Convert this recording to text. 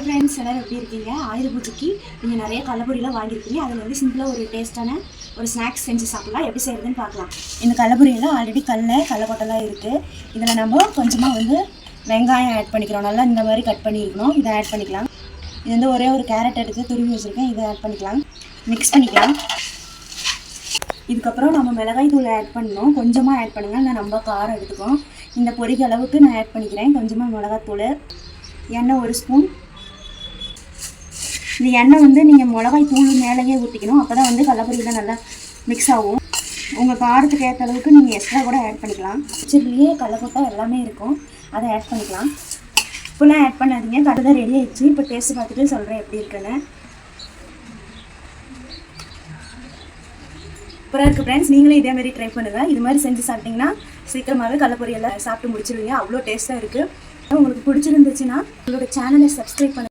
Hi friends எல்லோரும் எப்படி இருக்கீங்க? ஆயுத பூஜைக்கு நீங்கள் நிறைய கல்லப்பொடியெலாம் வாங்கியிருக்கீங்க. அதில் வந்து சிம்பிளாக ஒரு டேஸ்ட்டான ஒரு ஸ்நாக்ஸ் செஞ்சு சாப்பிடலாம். எப்படி செய்கிறதுன்னு பார்க்கலாம். இந்த கல்லப்பொடியில் ஆல்ரெடி கடல கடலக்கொட்டெல்லாம் இருக்குது இதில் நம்ம கொஞ்சமாக வந்து வெங்காயம் ஆட் பண்ணிக்கிறோம். நல்லா இந்த மாதிரி கட் பண்ணியிருக்கணும். இதை ஆட் பண்ணிக்கலாம். இது வந்து ஒரே ஒரு கேரட் எடுத்து துருவி வச்சுருக்கேன். இதை ஆட் பண்ணிக்கலாம். மிக்ஸ் பண்ணிக்கலாம். இதுக்கப்புறம் நம்ம மிளகாய் தூள் ஆட் பண்ணணும். கொஞ்சமாக ஆட் பண்ணுங்கள் நான் ரொம்ப காரம் எடுத்துக்கோம். இந்த பொறிக்க அளவுக்கு நான் ஆட் பண்ணிக்கிறேன். கொஞ்சமாக மிளகாத்தூள் எண்ணெய் ஒரு ஸ்பூன் இந்த எண்ணெய் வந்து நீங்கள் மிளகாய் தூள் மேலேயே ஊற்றிக்கணும் அப்போ தான் வந்து கடலப்பொரியில் நல்லா மிக்ஸ் ஆகும். உங்கள் காரத்துக்கு ஏற்ற அளவுக்கு நீங்கள் எக்ஸ்ட்ரா கூட ஆட் பண்ணிக்கலாம். சில்லியே கடலக்கொட்டை எல்லாமே இருக்கும். அதை ஆட் பண்ணிக்கலாம். இப்போலாம் ஆட் பண்ணாதீங்க. கடை தான் ரெடி ஆயிடுச்சு. இப்போ டேஸ்ட் பார்த்துட்டு சொல்கிறேன் எப்படி இருக்குன்னு. சூப்பராக இருக்குது ஃப்ரெண்ட்ஸ் நீங்களும் இதே மாதிரி ட்ரை பண்ணுங்கள் இது மாதிரி செஞ்சு சாப்பிட்டிங்கன்னா சீக்கிரமாகவே கடலப்பொரியெல்லாம் சாப்பிட்டு முடிச்சிருவீங்க. அவ்வளோ டேஸ்ட்டாக இருக்குது உங்களுக்கு பிடிச்சிருந்துச்சுன்னா உங்களோட சேனலை சப்ஸ்கிரைப் பண்ணுங்கள்